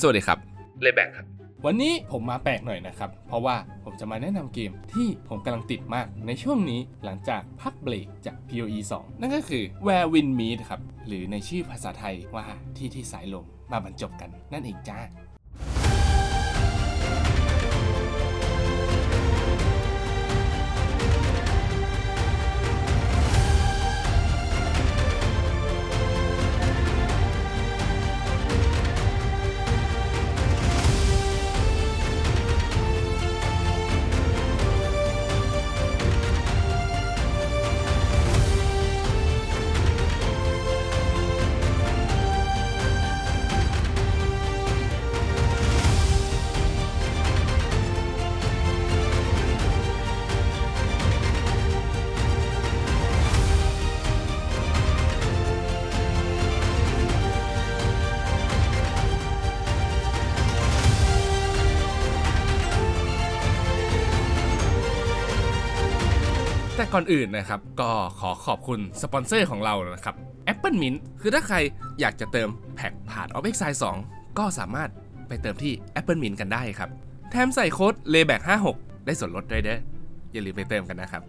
สวัสดีครับ เลแบกครับ วันนี้ผมมาแปลกหน่อยนะครับ เพราะว่าผมจะมาแนะนำเกมที่ผมกำลังติดมากในช่วงนี้หลังจากพักเบรกจาก PoE 2 นั่นก็คือ Where Wind Meet ครับ หรือในชื่อภาษาไทยว่าที่ที่สายลมมาบรรจบกันนั่นเองจ้า แต่ก่อนอื่นนะครับ ก็ขอขอบคุณสปอนเซอร์ของเรานะครับ Apple Mint คือถ้าใครอยากจะเติมแพ็กผ่าน Opex 2ก็สามารถไปเติมที่ Apple Mint กันได้ครับ แถมใส่โค้ด layback 56ได้ส่วนลดด้วยเด้ออย่าลืมไปเติมกันนะครับ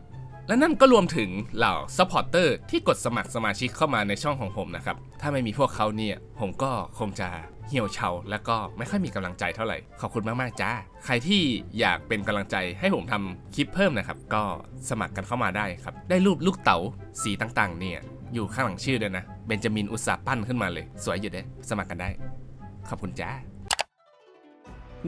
และนั่นก็รวมถึงเหล่าซัพพอร์เตอร์ที่กดสมัครสมาชิกเข้ามาในช่องของผมนะครับ ถ้าไม่มีพวกเขาเนี่ย ผมก็คงจะเหี่ยวเฉาแล้วก็ไม่ค่อยมีกำลังใจเท่าไหร่ ขอบคุณมาก ๆ จ้า ใครที่อยากเป็นกำลังใจให้ผมทำคลิปเพิ่มนะครับ ก็สมัครกันเข้ามาได้ครับ ได้รูปลูกเต๋าสีต่างๆ เนี่ย อยู่ข้างหลังชื่อด้วยนะ เบนจามินอุตสาปั้นขึ้นมาเลย สวยอยู่เด้ สมัครกันได้ ขอบคุณจ้า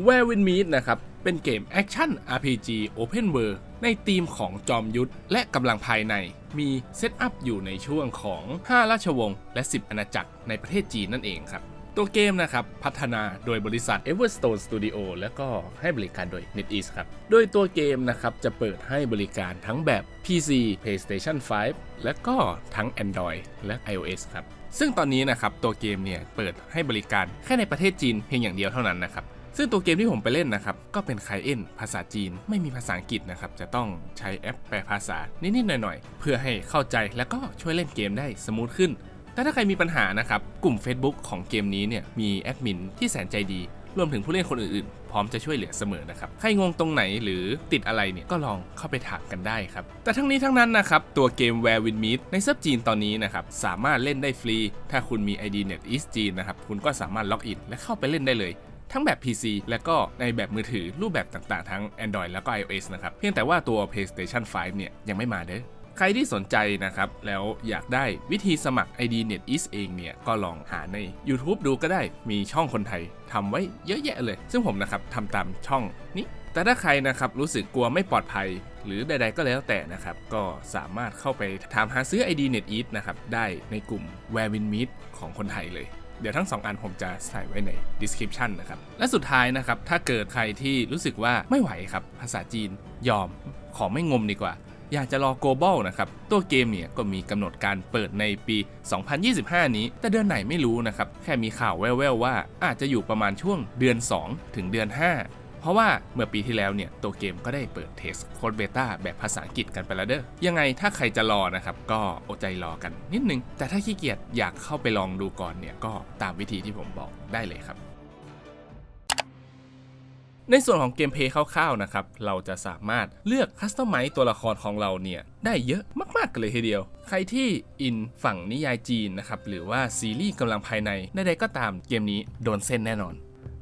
Where Win Meet นะครับ เป็นเกมแอคชั่น RPG Open World ในธีมของจอมยุทธและกำลังภายใน มีเซตอัพอยู่ในช่วงของ 5 ราชวงศ์และ 10 อาณาจักรในประเทศจีนนั่นเองครับ ตัวเกมนะครับ พัฒนาโดยบริษัท Everstone Studio แล้วก็ให้บริการโดย NetEase ครับ โดยตัวเกมนะครับ จะเปิดให้บริการทั้งแบบ PC PlayStation 5 และก็ทั้ง Android และ iOS ครับ ซึ่งตอนนี้นะครับตัวเกมเนี่ยเปิดให้บริการแค่ในประเทศจีนเพียงอย่างเดียวเท่านั้นนะครับ ซึ่งตัวเกมที่ผมไปเล่นนะครับ ก็เป็นไคเอ็นภาษาจีนไม่มีภาษาอังกฤษนะครับ จะต้องใช้แอปแปลภาษานิดๆหน่อยๆ เพื่อให้เข้าใจและก็ช่วยเล่นเกมได้สมูทขึ้น แต่ถ้าใครมีปัญหานะครับ กลุ่ม Facebook ของเกมนี้เนี่ยมีแอดมินที่แสนใจดีรวมถึงผู้เล่นคนอื่นๆ พร้อมจะช่วยเหลือเสมอนะครับ ใครงงตรงไหนหรือติดอะไรเนี่ย ก็ลองเข้าไปถามกันได้ครับ แต่ทั้งนี้ทั้งนั้นนะครับ ตัวเกม Where Win Meet ในเซิร์ฟจีนตอนนี้นะครับ สามารถเล่นได้ฟรี ถ้าคุณมี ID NetEase จีนนะครับ คุณก็สามารถล็อกอินและเข้าไปเล่นได้เลย ทั้งแบบ PC และก็ในแบบมือถือรูปแบบต่างๆ ทั้ง Android แล้วก็ iOS นะครับ เพียงแต่ว่าตัว PlayStation 5 เนี่ยยังไม่มาเด้อใครที่สนใจนะครับ แล้วอยากได้วิธีสมัคร ID NetEase เองเนี่ย ก็ลองหาใน YouTube ดูก็ได้มีช่องคนไทยทำไว้เยอะแยะเลย ซึ่งผมนะครับทำตามช่องนี้ แต่ถ้าใครนะครับรู้สึกกลัวไม่ปลอดภัย หรือใด ๆ ก็แล้วแต่นะครับ ก็สามารถเข้าไปถามหาซื้อ ID NetEase นะครับ ได้ในกลุ่ม Where Win Meet ของคนไทยเลย เดี๋ยวทั้ง 2 อันผมจะใส่ไว้ใน description นะครับ และสุดท้ายนะครับ ถ้าเกิดใครที่รู้สึกว่าไม่ไหวครับ ภาษาจีนยอม ขอไม่งมดีกว่า อยากจะรอ global นะครับ ตัวเกมเนี่ยก็มีกำหนดการเปิดในปี 2025 นี้ แต่เดือนไหนไม่รู้นะครับ แค่มีข่าวแว่วๆว่าอาจจะอยู่ประมาณช่วงเดือน 2 ถึงเดือน 5 ราะว่าเมื่อปีที่แล้วเนี่ยตัวเกมก็ได้เปิดเทสโค้ดเบต้าแบบภาษาอังกฤษกันไปแล้วเด้อยังไงถ้าใครจะรอนะครับ ก็อดใจรอกันนิดนึง แต่ถ้าขี้เกียจอยากเข้าไปลองดูก่อนเนี่ยก็ตามวิธีที่ผมบอกได้เลยครับในส่วนของเกมเพย์คร่าวๆนะครับ เราจะสามารถเลือกคัสตอมไมซ์ตัวละครของเราเนี่ย ได้เยอะมากๆกันเลยทีเดียว ใครที่อินฝั่งนิยายจีนนะครับ หรือว่าซีรีส์กำลังภายในใดๆก็ตามเกมนี้โดนเส้นแน่นอน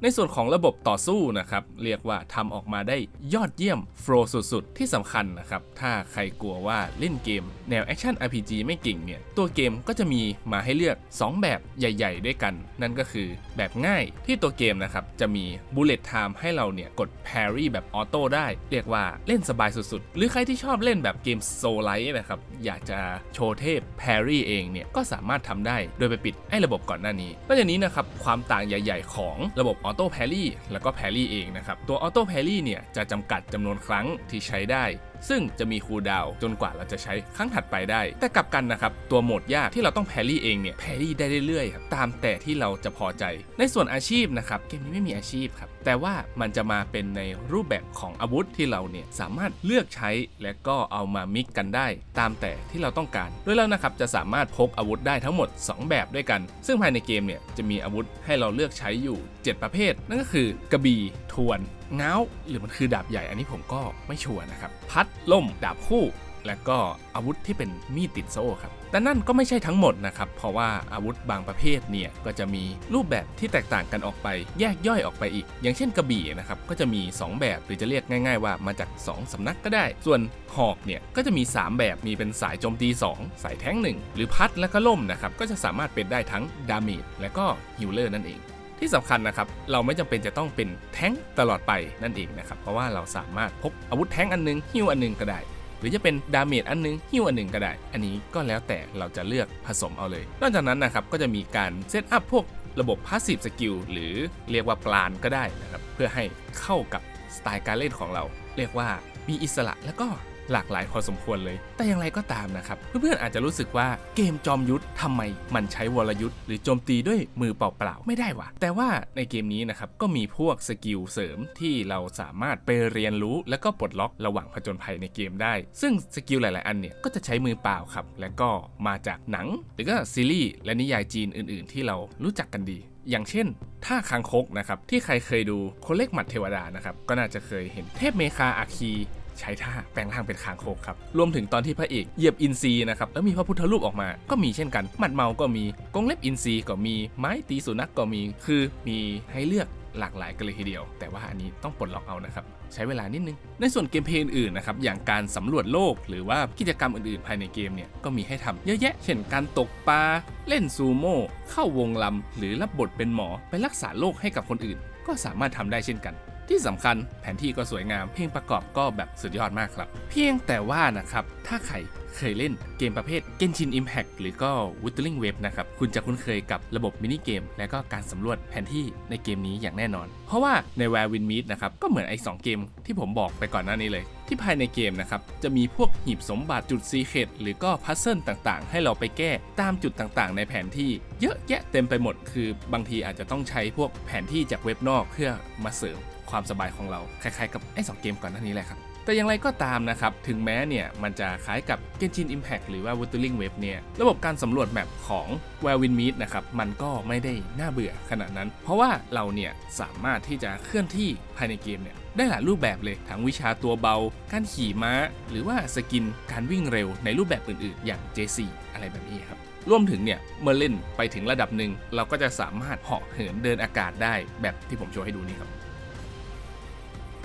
ในส่วนของระบบต่อสู้นะครับ เรียกว่าทำออกมาได้ยอดเยี่ยมโฟล์สุดๆ ที่สำคัญนะครับ ถ้าใครกลัวว่าเล่นเกม แนวแอคชั่น RPG ไม่เก่งเนี่ย ตัวเกมก็จะมีมาให้เลือก 2 แบบใหญ่ ๆ ด้วยกัน นั่นก็คือแบบง่ายที่ตัวเกมนะครับ จะมี bullet time ให้เราเนี่ย กด parry แบบออโต้ได้ เรียกว่าเล่นสบายสุดๆ หรือใครที่ชอบเล่นแบบเกมโซลไลท์นะครับอยากจะโชว์เทพ parry เองเนี่ยก็สามารถทำได้โดยไปปิดไอ้ระบบก่อนหน้านี้นอกจากนี้นะครับความต่างใหญ่ ๆ ของระบบออโต้แพรี่แล้วก็แพรี่เองนะครับ ตัวออโต้แพรี่เนี่ยจะจำกัดจำนวนครั้งที่ใช้ได้ ซึ่งจะมีคูลดาวจนกว่าเราจะใช้ครั้งถัดไปได้ แต่กลับกันนะครับ ตัวโหมดยากที่เราต้องแพรี่เองเนี่ยแพรี่ได้เรื่อยๆครับตามแต่ที่เราจะพอใจ ในส่วนอาชีพนะครับเกมนี้ไม่มีอาชีพครับ แต่ว่ามันจะมาเป็นในรูปแบบของอาวุธที่เราเนี่ยสามารถเลือกใช้และก็เอามามิกกันได้ ตามแต่ที่เราต้องการโดยแล้วนะครับจะสามารถพกอาวุธได้ทั้งหมด 2 แบบด้วยกัน ซึ่งภายในเกมเนี่ยจะมีอาวุธให้เราเลือกใช้อยู่ 7 ประเภท นั่นก็คือกระบี่ทวนเงาหรือมันคือดาบใหญ่อันนี้ผมก็ไม่ชัวร์นะครับพัดล่มดาบคู่ และก็อาวุธที่เป็นมีดติดโซ่ครับ แต่นั่นก็ไม่ใช่ทั้งหมดนะครับ เพราะว่าอาวุธบางประเภทเนี่ยก็จะมีรูปแบบที่แตกต่างกันออกไป แยกย่อยออกไปอีก อย่างเช่นกระบี่นะครับก็จะมี 2 แบบหรือจะเรียกง่าย ๆ ว่ามาจาก 2สำนักก็ได้ ส่วนหอกเนี่ยก็จะมี 3 แบบมีเป็นสายโจมตี 2 สายแท้งหนึ่งหรือพัดและก็ล่มนะครับก็จะสามารถเป็นได้ทั้งดาเมจและก็ฮิลเลอร์นั่นเองที่สำคัญนะครับ เราไม่จำเป็นจะต้องเป็นแท้งตลอดไปนั่นเองนะครับ เพราะว่าเราสามารถพกอาวุธแท้งอันนึงฮิวอันนึงก็ได้ หรือจะเป็นดาเมจอันนึงฮิวอันหนึ่งก็ได้ อันนี้ก็แล้วแต่เราจะเลือกผสมเอาเลย นอกจากนั้นนะครับก็จะมีการเซตอัพพวกระบบพาสซีฟสกิลหรือเรียกว่าปลานก็ได้นะครับเพื่อให้เข้ากับสไตล์การเล่นของเรา เรียกว่ามีอิสระแล้วก็ หลากหลายพอสมควรเลย แต่อย่างไรก็ตามนะครับ เพื่อนๆอาจจะรู้สึกว่าเกมจอมยุทธทำไมมันใช้วรยุทธ์หรือโจมตีด้วยมือเปล่าๆไม่ได้วะแต่ว่าในเกมนี้นะครับก็มีพวกสกิลเสริมที่เราสามารถไปเรียนรู้ แล้วก็ปลดล็อกระหว่างผจญภัยในเกมได้ ซึ่งสกิลหลาย ๆ อันเนี่ยก็จะใช้มือเปล่าครับและก็มาจากหนัง หรือก็ซีรีส์และนิยายจีนอื่น ๆ ที่เรารู้จักกันดีอย่างเช่นท่าคางคกนะครับที่ใครเคยดูคนเล็กหมัดเทวดานะครับก็น่าจะเคยเห็นเทพเมคาอาคี ใช้ท่าแปลงร่างเป็นคางคกครับ รวมถึงตอนที่พระเอกเหยียบอินทรีนะครับ แล้วมีพระพุทธรูปออกมา ก็มีเช่นกัน หมัดเมา ก็มีกงเล็บอินทรีก็มี ไม้ตีสุนัขก็มี คือมีให้เลือกหลากหลายกันเลยทีเดียว แต่ว่าอันนี้ต้องปลดล็อกเอานะครับ ใช้เวลานิดนึง ในส่วนเกมเพลย์อื่นนะครับ อย่างการสำรวจโลก หรือว่ากิจกรรมอื่นๆ ภายในเกมเนี่ย ก็มีให้ทำเยอะแยะ เช่นการตกปลา เล่นซูโม่ เข้าวงลำ หรือรับบทเป็นหมอ ไปรักษาโรคให้กับคนอื่น ก็สามารถทำได้เช่นกัน ที่สำคัญแผนที่ก็สวยงาม เพลงประกอบก็แบบสุดยอดมากครับ เพียงแต่ว่านะครับ ถ้าใครเคยเล่นเกมประเภท Genshin Impact หรือก็ Wuthering Wave นะครับ คุณจะคุ้นเคยกับระบบมินิเกม และก็การสำรวจแผนที่ในเกมนี้อย่างแน่นอน เพราะว่าใน Where Win Meet นะครับ ก็เหมือนไอ้2เกมที่ผมบอกไปก่อนหน้านี้เลย ที่ภายในเกมนะครับ จะมีพวกหีบสมบัติจุดซีเครตหรือก็พัซเซิลต่างๆ ให้เราไปแก้ตามจุดต่างๆ ในแผนที่ เยอะแยะเต็มไปหมด คือบางทีอาจจะต้องใช้พวกแผนที่จากเว็บนอกเพื่อมาเสริม ความสบายของเราคล้ายๆ กับไอ้สองเกมก่อนหน้านี้แหละครับแต่อย่างไรก็ตามนะครับ ถึงแม้เนี่ย มันจะคล้ายกับ Genshin Impact หรือว่า Wuthering Wave เนี่ย ระบบการสำรวจแมปของ w e l l w i n Meet นะครับ มันก็ไม่ได้น่าเบื่อขนาดนั้น เพราะว่าเราเนี่ย สามารถที่จะเคลื่อนที่ภายในเกมเนี่ย ได้หลายรูปแบบเลย ทั้งวิชาตัวเบา การขี่ม้า หรือว่าสกิน การวิ่งเร็วในรูปแบบอื่นๆ อย่าง JC อะไรแบบนี้ครับรวมถึงเนี่ยเมื่อเล่นไปถึงระดับหนึ่งเราก็จะสามารถเหาะเหินเดินอากาศได้แบบที่ผมโชว์ให้ดูนี่ครับ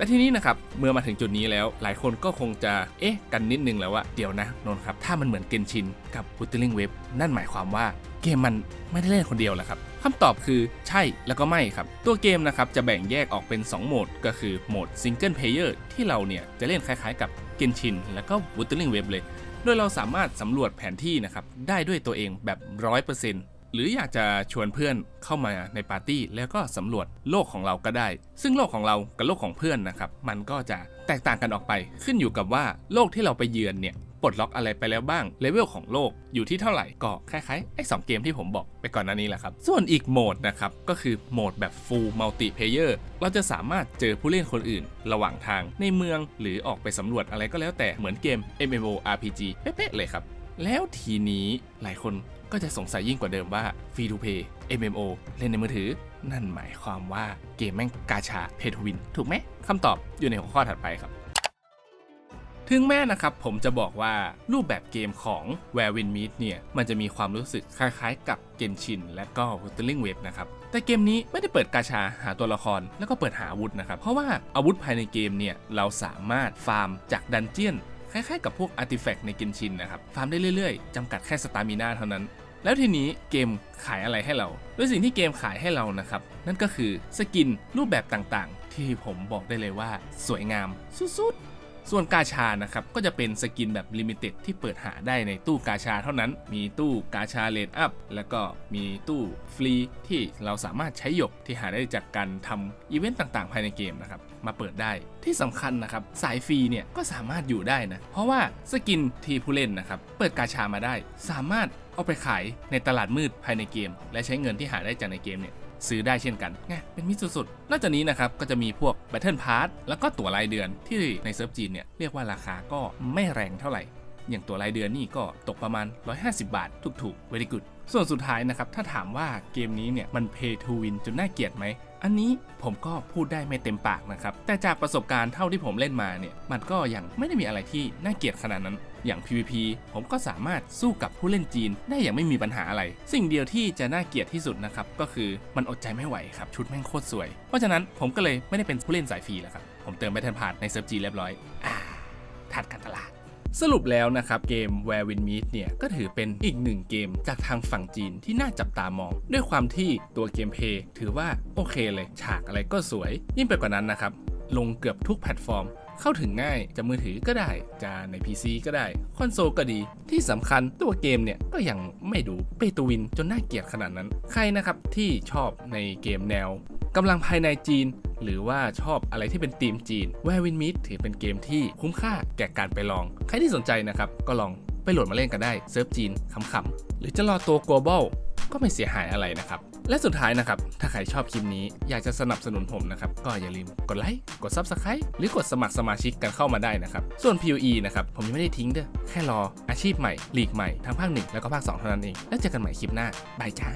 แต่ทีนี้นะครับเมื่อมาถึงจุดนี้แล้ว หลายคนก็คงจะเอ๊ะกันนิดนึงแล้วว่าเดี๋ยวนะนนท์ครับถ้ามันเหมือนเกนชินกับ w u t e r i n g Web นั่นหมายความว่าเกมมันไม่ได้เล่นคนเดียวแหละครับคำตอบคือใช่แล้วก็ไม่ครับ ตัวเกมนะครับจะแบ่งแยกออกเป็น 2 โหมด ก็คือโหมด Single Player ที่เราเนี่ยจะเล่นคล้ายๆกับเกนชินแล้วก็ w u t e r i n g Web เลย โดยเราสามารถสำรวจแผนที่นะครับได้ด้วยตัวเองแบบ 100% หรืออยากจะชวนเพื่อนเข้ามาในปาร์ตี้แล้วก็สำรวจโลกของเราก็ได้ ซึ่งโลกของเรากับโลกของเพื่อนนะครับ มันก็จะแตกต่างกันออกไป ขึ้นอยู่กับว่าโลกที่เราไปเยือนเนี่ยปลดล็อกอะไรไปแล้วบ้างเลเวลของโลกอยู่ที่เท่าไหร่ก็คล้ายๆไอ้สองเกมที่ผมบอกไปก่อนหน้านี้แหละครับ ส่วนอีกโหมดนะครับ ก็คือโหมดแบบ full multiplayer เราจะสามารถเจอผู้เล่นคนอื่น ระหว่างทางในเมืองหรือออกไปสำรวจอะไรก็แล้วแต่เหมือนเกม MMORPG เป๊ะๆเลยครับ แล้วทีนี้หลายคนก็จะสงสัยยิ่งกว่าเดิมว่า Free to Play MMO เล่นในมือถือ นั่นหมายความว่าเกมแม่งกาชา Pay to Win ถูกไหมคำตอบอยู่ในหัวข้อถัดไปครับ ถึงแม้นะครับผมจะบอกว่ารูปแบบเกมของ Where Win Meet เนี่ย มันจะมีความรู้สึกคล้ายๆ กับ Genshin และก็ Wuthering Wave นะครับแต่เกมนี้ไม่ได้เปิดกาชาหาตัวละครแล้วก็เปิดหาอาวุธนะครับ เพราะว่าอาวุธภายในเกมเนี่ย เราสามารถฟาร์มจากดันเจียน คล้ายๆกับพวกอาร์ติแฟกต์ในเกนชินนะครับ ฟาร์มได้เรื่อยๆ จำกัดแค่สตามินาเท่านั้น แล้วทีนี้เกมขายอะไรให้เราโดยสิ่งที่เกมขายให้เรานะครับ นั่นก็คือสกินรูปแบบต่างๆ ที่ผมบอกได้เลยว่าสวยงามสุดๆ ส่วนกาชานะครับก็จะเป็นสกินแบบลิมิเต็ดที่เปิดหาได้ในตู้กาชาเท่านั้น มีตู้กาชาเลนอัพแล้วก็มีตู้ฟรีที่เราสามารถใช้หยกที่หาได้จากการทำอีเวนต์ต่างๆ ภายในเกมนะครับมาเปิดได้ที่สำคัญนะครับสายฟรีเนี่ยก็สามารถอยู่ได้นะ เพราะว่าสกินที่ผู้เล่นนะครับเปิดกาชามาได้ สามารถเอาไปขายในตลาดมืดภายในเกม และใช้เงินที่หาได้จากในเกมเนี่ย ซื้อได้เช่นกันไงเป็นมิตรสุดๆนอกจากนี้นะครับก็จะมีพวก Battle Pass แล้วก็ตั๋วรายเดือนที่ในเซิร์ฟจีนเนี่ยเรียกว่าราคาก็ไม่แรงเท่าไหร่ อย่างตั๋วรายเดือนนี่ก็ตกประมาณ 150 บาท ถูกๆ very good ส่วนสุดท้ายนะครับถ้าถามว่าเกมนี้เนี่ยมัน pay to win จนน่าเกลียดไหม อันนี้ผมก็พูดได้ไม่เต็มปากนะครับ แต่จากประสบการณ์เท่าที่ผมเล่นมาเนี่ย มันก็ยังไม่ได้มีอะไรที่น่าเกลียดขนาดนั้น อย่าง PVP ผมก็สามารถสู้กับผู้เล่นจีนได้อย่างไม่มีปัญหาอะไร สิ่งเดียวที่จะน่าเกลียดที่สุดนะครับ ก็คือมันอดใจไม่ไหวครับ ชุดแม่งโคตรสวย เพราะฉะนั้นผมก็เลยไม่ได้เป็นผู้เล่นสายฟรีแล้วครับ ผมเติมไปทันผ่านในเซิร์ฟจีเรียบร้อยอ่าถัดการตลาด สรุปแล้วนะครับเกม Where Win Meet เนี่ยก็ถือเป็นอีกหนึ่งเกมจากทางฝั่งจีนที่น่าจับตามอง ด้วยความที่ตัวเกมเพย์ถือว่าโอเคเลย ฉากอะไรก็สวย ยิ่งไปกว่านั้นนะครับ ลงเกือบทุกแพลตฟอร์ม เข้าถึงง่ายจะมือถือก็ได้จะใน PC ก็ได้ คอนโซลก็ดีที่สำคัญตัวเกมเนี่ยก็ยังไม่ดูเปตูวินจนน่าเกลียดขนาดนั้น ใครนะครับที่ชอบในเกมแนว กำลังภายในจีน หรือว่าชอบอะไรที่เป็นธีมจีน Where Win Meet ถือเป็นเกมที่คุ้มค่าแก่การไปลอง ใครที่สนใจนะครับ ก็ลองไปโหลดมาเล่นกันได้เซิร์ฟจีนขำๆหรือจะรอตัว global ก็ไม่เสียหายอะไรนะครับ และสุดท้ายนะครับ ถ้าใครชอบคลิปนี้อยากจะสนับสนุนผมนะครับ ก็อย่าลืมกดไลค์ กด Subscribe หรือกดสมัครสมาชิกกันเข้ามาได้นะครับ ส่วน POE นะครับ ผมยังไม่ได้ทิ้งเด้อ แค่รออาชีพใหม่ ลีกใหม่ ทั้งภาค 1 แล้วก็ภาค 2 เท่านั้นเอง แล้วเจอกันใหม่คลิปหน้า บายจ้า